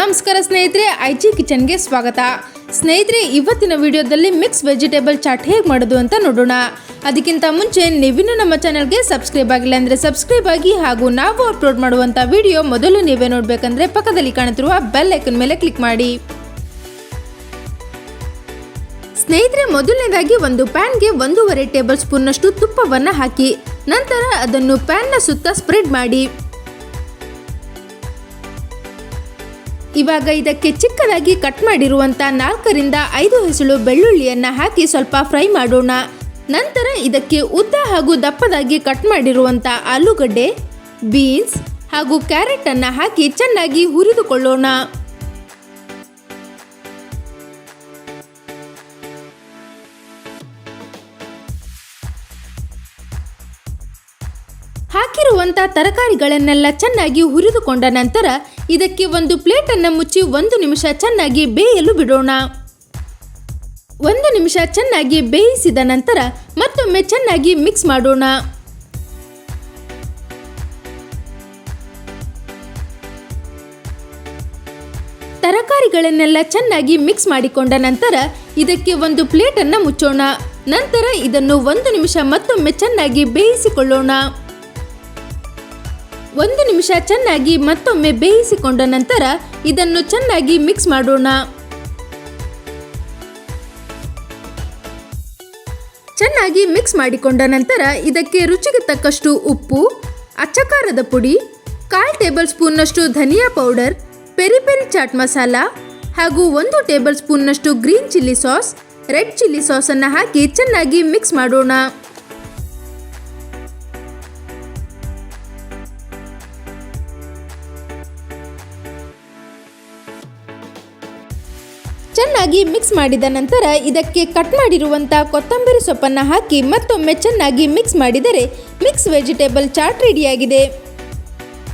ನಮಸ್ಕಾರ ಸ್ನೇಹಿತರೆ I G ಕಿಚನ್ಗೆ ಸ್ವಾಗತ. ಸ್ನೇಹಿತರೆ, ಇವತ್ತಿನ ವಿಡಿಯೋದಲ್ಲಿ ಮಿಕ್ಸ್ ವೆಜಿಟೇಬಲ್ ಚಾಟ್ ಹೇಗೆ ಮಾಡೋದು ಅಂತ ನೋಡೋಣ. ಅದಕ್ಕಿಂತ ಮುಂಚೆ ನೀವಿನ್ನೂ ನಮ್ಮ ಚಾನಲ್ಗೆ ಸಬ್ಸ್ಕ್ರೈಬ್ ಆಗಿಲ್ಲ ಅಂದರೆ ಸಬ್ಸ್ಕ್ರೈಬ್ ಆಗಿ ಹಾಗೂ ನಾವು ಅಪ್ಲೋಡ್ ಮಾಡುವಂಥ ವಿಡಿಯೋ ಮೊದಲು ನೀವೇ ನೋಡಬೇಕಂದ್ರೆ ಪಕ್ಕದಲ್ಲಿ ಕಾಣುತ್ತಿರುವ ಬೆಲ್ ಐಕನ್ ಮೇಲೆ ಕ್ಲಿಕ್ ಮಾಡಿ. ಸ್ನೇಹಿತರೆ, ಮೊದಲನೇದಾಗಿ ಒಂದು ಪ್ಯಾನ್ಗೆ ಒಂದೂವರೆ ಟೇಬಲ್ ಸ್ಪೂನ್ನಷ್ಟು ತುಪ್ಪವನ್ನು ಹಾಕಿ, ನಂತರ ಅದನ್ನು ಪ್ಯಾನ್ನ ಸುತ್ತ ಸ್ಪ್ರೆಡ್ ಮಾಡಿ. ಇವಾಗ ಇದಕ್ಕೆ ಚಿಕ್ಕದಾಗಿ ಕಟ್ ಮಾಡಿರುವಂಥ ನಾಲ್ಕರಿಂದ ಐದು ಹೆಸಳು ಬೆಳ್ಳುಳ್ಳಿಯನ್ನು ಹಾಕಿ ಸ್ವಲ್ಪ ಫ್ರೈ ಮಾಡೋಣ. ನಂತರ ಇದಕ್ಕೆ ಉದ್ದ ಹಾಗೂ ದಪ್ಪದಾಗಿ ಕಟ್ ಮಾಡಿರುವಂಥ ಆಲೂಗಡ್ಡೆ, ಬೀನ್ಸ್ ಹಾಗೂ ಕ್ಯಾರೆಟ್ ಅನ್ನ ಹಾಕಿ ಚೆನ್ನಾಗಿ ಹುರಿದುಕೊಳ್ಳೋಣ. ಹಾಕಿರುವಂತ ತರಕಾರಿಗಳನ್ನೆಲ್ಲ ಚೆನ್ನಾಗಿ ಹುರಿದುಕೊಂಡ ನಂತರ ಇದಕ್ಕೆ ಒಂದು ಪ್ಲೇಟನ್ನು ಮುಚ್ಚಿ ಒಂದು ನಿಮಿಷ ಚೆನ್ನಾಗಿ ಬೇಯಲು ಬಿಡೋಣ. ಒಂದು ನಿಮಿಷ ಚೆನ್ನಾಗಿ ಬೇಯಿಸಿದ ನಂತರ ಮತ್ತೊಮ್ಮೆ ಚೆನ್ನಾಗಿ ಮಿಕ್ಸ್ ಮಾಡೋಣ. ತರಕಾರಿಗಳನ್ನೆಲ್ಲ ಚೆನ್ನಾಗಿ ಮಿಕ್ಸ್ ಮಾಡಿಕೊಂಡ ನಂತರ ಇದಕ್ಕೆ ಒಂದು ಪ್ಲೇಟನ್ನು ಮುಚ್ಚೋಣ. ನಂತರ ಇದನ್ನು ಒಂದು ನಿಮಿಷ ಮತ್ತೊಮ್ಮೆ ಚೆನ್ನಾಗಿ ಬೇಯಿಸಿಕೊಳ್ಳೋಣ. ಒಂದು ನಿಮಿಷ ಚೆನ್ನಾಗಿ ಮತ್ತೊಮ್ಮೆ ಬೇಯಿಸಿಕೊಂಡ ನಂತರ ಇದನ್ನು ಚೆನ್ನಾಗಿ ಮಿಕ್ಸ್ ಮಾಡೋಣ. ಚೆನ್ನಾಗಿ ಮಿಕ್ಸ್ ಮಾಡಿಕೊಂಡ ನಂತರ ಇದಕ್ಕೆ ರುಚಿಗೆ ತಕ್ಕಷ್ಟು ಉಪ್ಪು, ಅಚ್ಚಕಾರದ ಪುಡಿ, ಕಾಲ್ ಟೇಬಲ್ ಸ್ಪೂನ್ನಷ್ಟು ಧನಿಯಾ powder, peri peri chaat masala ಹಾಗೂ ಒಂದು table ಸ್ಪೂನ್ನಷ್ಟು green chilli sauce, red chilli ಸಾಸನ್ನು ಹಾಕಿ ಚೆನ್ನಾಗಿ ಮಿಕ್ಸ್ ಮಾಡೋಣ. ಚೆನ್ನಾಗಿ ಮಿಕ್ಸ್ ಮಾಡಿದ ನಂತರ ಇದಕ್ಕೆ ಕಟ್ ಮಾಡಿರುವಂಥ ಕೊತ್ತಂಬರಿ ಸೊಪ್ಪನ್ನು ಹಾಕಿ ಮತ್ತೊಮ್ಮೆ ಚೆನ್ನಾಗಿ ಮಿಕ್ಸ್ ಮಾಡಿದರೆ ಮಿಕ್ಸ್ ವೆಜಿಟೇಬಲ್ ಚಾಟ್ ರೆಡಿಯಾಗಿದೆ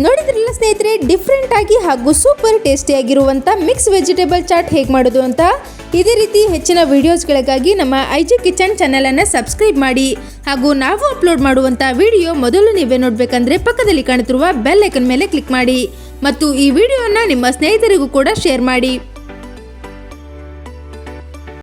ನೋಡಿದ್ರಲ್ಲ ಸ್ನೇಹಿತರೆ ಡಿಫ್ರೆಂಟ್ ಆಗಿ ಹಾಗೂ ಸೂಪರ್ ಟೇಸ್ಟಿಯಾಗಿರುವಂಥ ಮಿಕ್ಸ್ ವೆಜಿಟೇಬಲ್ ಚಾಟ್ ಹೇಗೆ ಮಾಡೋದು ಅಂತ? ಇದೇ ರೀತಿ ಹೆಚ್ಚಿನ ವಿಡಿಯೋಸ್ಗಳಿಗಾಗಿ ನಮ್ಮ ಐ ಜಿ ಕಿಚನ್ ಚಾನಲನ್ನು ಸಬ್ಸ್ಕ್ರೈಬ್ ಮಾಡಿ. ಹಾಗೂ ನಾವು ಅಪ್ಲೋಡ್ ಮಾಡುವಂಥ ವಿಡಿಯೋ ಮೊದಲು ನೀವೇ ನೋಡಬೇಕಂದ್ರೆ ಪಕ್ಕದಲ್ಲಿ ಕಾಣುತ್ತಿರುವ ಬೆಲ್ ಐಕನ್ ಮೇಲೆ ಕ್ಲಿಕ್ ಮಾಡಿ. ಮತ್ತು ಈ ವಿಡಿಯೋನ ನಿಮ್ಮ ಸ್ನೇಹಿತರಿಗೂ ಕೂಡ ಶೇರ್ ಮಾಡಿ.